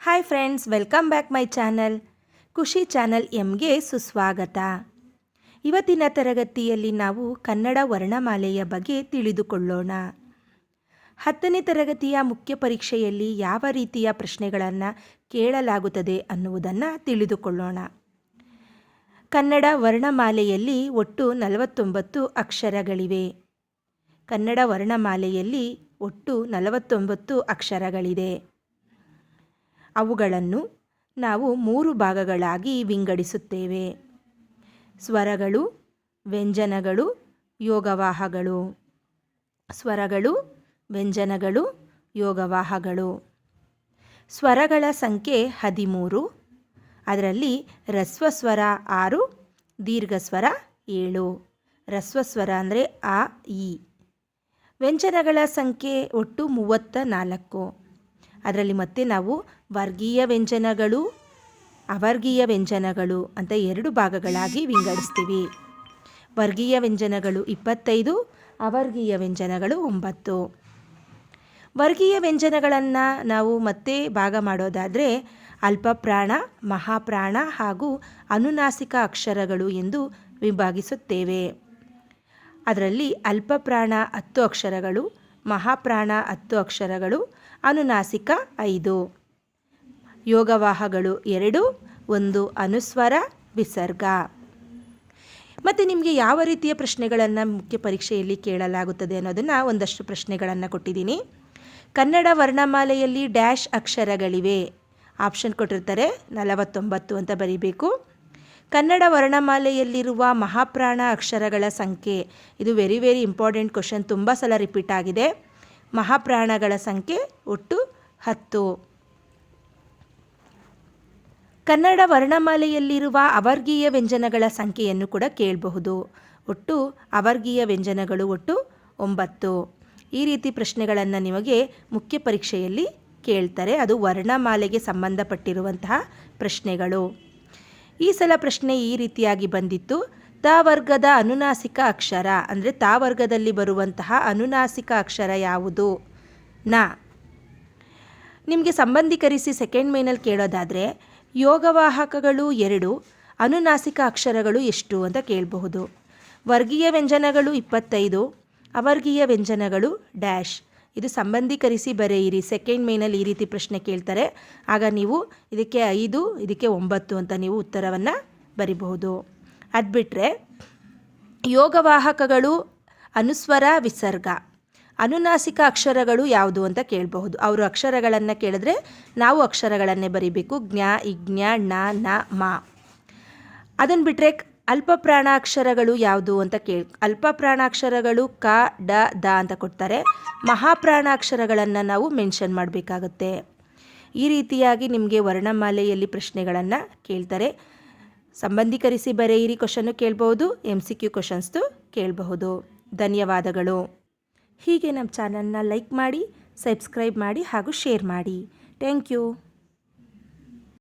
Hi friends welcome back my channel Khushi channel ಎಮ್ಗೆ ಸುಸ್ವಾಗತ ಇವತ್ತಿನ ತರಗತಿಯಲ್ಲಿ ನಾವು ಕನ್ನಡ ವರ್ಣಮಾಲೆಯ ಬಗ್ಗೆ ತಿಳಿದುಕೊಳ್ಳೋಣ. ಹತ್ತನೇ ತರಗತಿಯ ಮುಖ್ಯ ಪರೀಕ್ಷೆಯಲ್ಲಿ ಯಾವ ರೀತಿಯ ಪ್ರಶ್ನೆಗಳನ್ನು ಕೇಳಲಾಗುತ್ತದೆ ಅನ್ನುವುದನ್ನು ತಿಳಿದುಕೊಳ್ಳೋಣ. ಕನ್ನಡ ವರ್ಣಮಾಲೆಯಲ್ಲಿ ಒಟ್ಟು ನಲವತ್ತೊಂಬತ್ತು ಅಕ್ಷರಗಳಿವೆ. ಕನ್ನಡ ವರ್ಣಮಾಲೆಯಲ್ಲಿ ಒಟ್ಟು ನಲವತ್ತೊಂಬತ್ತು ಅಕ್ಷರಗಳಿದೆ. ಅವುಗಳನ್ನು ನಾವು ಮೂರು ಭಾಗಗಳಾಗಿ ವಿಂಗಡಿಸುತ್ತೇವೆ. ಸ್ವರಗಳು, ವ್ಯಂಜನಗಳು, ಯೋಗವಾಹಗಳು. ಸ್ವರಗಳು, ವ್ಯಂಜನಗಳು, ಯೋಗವಾಹಗಳು. ಸ್ವರಗಳ ಸಂಖ್ಯೆ ಹದಿಮೂರು, ಅದರಲ್ಲಿ ರಸ್ವಸ್ವರ ಆರು, ದೀರ್ಘಸ್ವರ ಏಳು. ರಸ್ವಸ್ವರ ಅಂದರೆ ಆ ಇ ವ್ಯಂಜನಗಳ ಸಂಖ್ಯೆ ಒಟ್ಟು ಮೂವತ್ತ ನಾಲ್ಕು. ಅದರಲ್ಲಿ ಮತ್ತೆ ನಾವು ವರ್ಗೀಯ ವ್ಯಂಜನಗಳು, ಅವರ್ಗೀಯ ವ್ಯಂಜನಗಳು ಅಂತ ಎರಡು ಭಾಗಗಳಾಗಿ ವಿಂಗಡಿಸ್ತೀವಿ. ವರ್ಗೀಯ ವ್ಯಂಜನಗಳು ಇಪ್ಪತ್ತೈದು, ಅವರ್ಗೀಯ ವ್ಯಂಜನಗಳು ಒಂಬತ್ತು. ವರ್ಗೀಯ ವ್ಯಂಜನಗಳನ್ನು ನಾವು ಮತ್ತೆ ಭಾಗ ಮಾಡೋದಾದರೆ ಅಲ್ಪಪ್ರಾಣ, ಮಹಾಪ್ರಾಣ ಹಾಗೂ ಅನುನಾಸಿಕ ಅಕ್ಷರಗಳು ಎಂದು ವಿಭಾಗಿಸುತ್ತೇವೆ. ಅದರಲ್ಲಿ ಅಲ್ಪಪ್ರಾಣ ಹತ್ತು ಅಕ್ಷರಗಳು ಮಹಾಪ್ರಾಣ ಹತ್ತು ಅಕ್ಷರಗಳು, ಅನುನಾಸಿಕ ಐದು. ಯೋಗವಾಹಗಳು ಎರಡು, ಒಂದು ಅನುಸ್ವರ, ವಿಸರ್ಗ. ಮತ್ತು ನಿಮಗೆ ಯಾವ ರೀತಿಯ ಪ್ರಶ್ನೆಗಳನ್ನು ಮುಖ್ಯ ಪರೀಕ್ಷೆಯಲ್ಲಿ ಕೇಳಲಾಗುತ್ತದೆ ಅನ್ನೋದನ್ನು ಒಂದಷ್ಟು ಪ್ರಶ್ನೆಗಳನ್ನು ಕೊಟ್ಟಿದ್ದೀನಿ. ಕನ್ನಡ ವರ್ಣಮಾಲೆಯಲ್ಲಿ ಡ್ಯಾಶ್ ಅಕ್ಷರಗಳಿವೆ. ಆಪ್ಷನ್ ಕೊಟ್ಟಿರ್ತಾರೆ ನಲವತ್ತೊಂಬತ್ತು ಅಂತ ಬರೀಬೇಕು. ಕನ್ನಡ ವರ್ಣಮಾಲೆಯಲ್ಲಿರುವ ಮಹಾಪ್ರಾಣ ಅಕ್ಷರಗಳ ಸಂಖ್ಯೆ. ಇದು ವೆರಿ ವೆರಿ ಇಂಪಾರ್ಟೆಂಟ್ ಕ್ವಶನ್ ತುಂಬ ಸಲ ರಿಪೀಟ್ ಆಗಿದೆ. ಮಹಾಪ್ರಾಣಗಳ ಸಂಖ್ಯೆ ಒಟ್ಟು ಹತ್ತು. ಕನ್ನಡ ವರ್ಣಮಾಲೆಯಲ್ಲಿರುವ ಅವರ್ಗೀಯ ವ್ಯಂಜನಗಳ ಸಂಖ್ಯೆಯನ್ನು ಕೂಡ ಕೇಳಬಹುದು. ಒಟ್ಟು ಅವರ್ಗೀಯ ವ್ಯಂಜನಗಳು ಒಟ್ಟು ಒಂಬತ್ತು. ಈ ರೀತಿ ಪ್ರಶ್ನೆಗಳನ್ನು ನಿಮಗೆ ಮುಖ್ಯ ಪರೀಕ್ಷೆಯಲ್ಲಿ ಕೇಳ್ತಾರೆ. ಅದು ವರ್ಣಮಾಲೆಗೆ ಸಂಬಂಧಪಟ್ಟಿರುವಂತಹ ಪ್ರಶ್ನೆಗಳು. ಈ ಸಲ ಪ್ರಶ್ನೆ ಈ ರೀತಿಯಾಗಿ ಬಂದಿತ್ತು. ತ ವರ್ಗದ ಅನುನಾಸಿಕ ಅಕ್ಷರ, ಅಂದರೆ ತ ವರ್ಗದಲ್ಲಿ ಬರುವಂತಹ ಅನುನಾಸಿಕ ಅಕ್ಷರ ಯಾವುದು? ನ. ನಿಮಗೆ ಸಂಬಂಧಿಕರಿಸಿ ಸೆಕೆಂಡ್ ಮೇನಲ್ಲಿ ಕೇಳೋದಾದರೆ, ಯೋಗವಾಹಕಗಳು ಎರಡು, ಅನುನಾಸಿಕ ಅಕ್ಷರಗಳು ಎಷ್ಟು ಅಂತ ಕೇಳಬಹುದು. ವರ್ಗೀಯ ವ್ಯಂಜನಗಳು ಇಪ್ಪತ್ತೈದು, ಅವರ್ಗೀಯ ವ್ಯಂಜನಗಳು ಡ್ಯಾಶ್. ಇದು ಸಂಬಂಧೀಕರಿಸಿ ಬರೆಯಿರಿ. ಸೆಕೆಂಡ್ ಮೇನಲ್ಲಿ ಈ ರೀತಿ ಪ್ರಶ್ನೆ ಕೇಳ್ತಾರೆ. ಆಗ ನೀವು ಇದಕ್ಕೆ ಐದು, ಇದಕ್ಕೆ ಒಂಬತ್ತು ಅಂತ ನೀವು ಉತ್ತರವನ್ನು ಬರಿಬಹುದು. ಅದು ಬಿಟ್ಟರೆ ಯೋಗವಾಹಕಗಳು ಅನುಸ್ವರ, ವಿಸರ್ಗ. ಅನುನಾಸಿಕ ಅಕ್ಷರಗಳು ಯಾವುದು ಅಂತ ಕೇಳಬಹುದು. ಅವರು ಅಕ್ಷರಗಳನ್ನು ಕೇಳಿದ್ರೆ ನಾವು ಅಕ್ಷರಗಳನ್ನೇ ಬರಿಬೇಕು. ಜ್ಞಾ, ಇಜ್ಞ, ಣ, ನ, ಮ. ಅದನ್ನು ಬಿಟ್ಟರೆ ಅಲ್ಪ ಪ್ರಾಣಾಕ್ಷರಗಳು ಯಾವುದು ಅಂತ ಕೇಳಿ, ಅಲ್ಪ ಪ್ರಾಣಾಕ್ಷರಗಳು ಕ, ಡ, ದ ಅಂತ ಕೊಡ್ತಾರೆ. ಮಹಾಪ್ರಾಣಾಕ್ಷರಗಳನ್ನು ನಾವು ಮೆನ್ಷನ್ ಮಾಡಬೇಕಾಗುತ್ತೆ. ಈ ರೀತಿಯಾಗಿ ನಿಮಗೆ ವರ್ಣಮಾಲೆಯಲ್ಲಿ ಪ್ರಶ್ನೆಗಳನ್ನು ಕೇಳ್ತಾರೆ. ಸಂಬಂಧಿಕರಿಸಿ ಬರೆಯಿರಿ ಕ್ವಶನ್ನು ಕೇಳ್ಬೋದು ಎಂ ಸಿ ಕ್ಯೂ ಕ್ವಶನ್ಸ್ದು ಕೇಳಬಹುದು. ಧನ್ಯವಾದಗಳು. ಹೀಗೆ ನಮ್ಮ ಚಾನಲ್ನ ಲೈಕ್ ಮಾಡಿ, ಸಬ್ಸ್ಕ್ರೈಬ್ ಮಾಡಿ ಹಾಗೂ ಶೇರ್ ಮಾಡಿ. Thank you.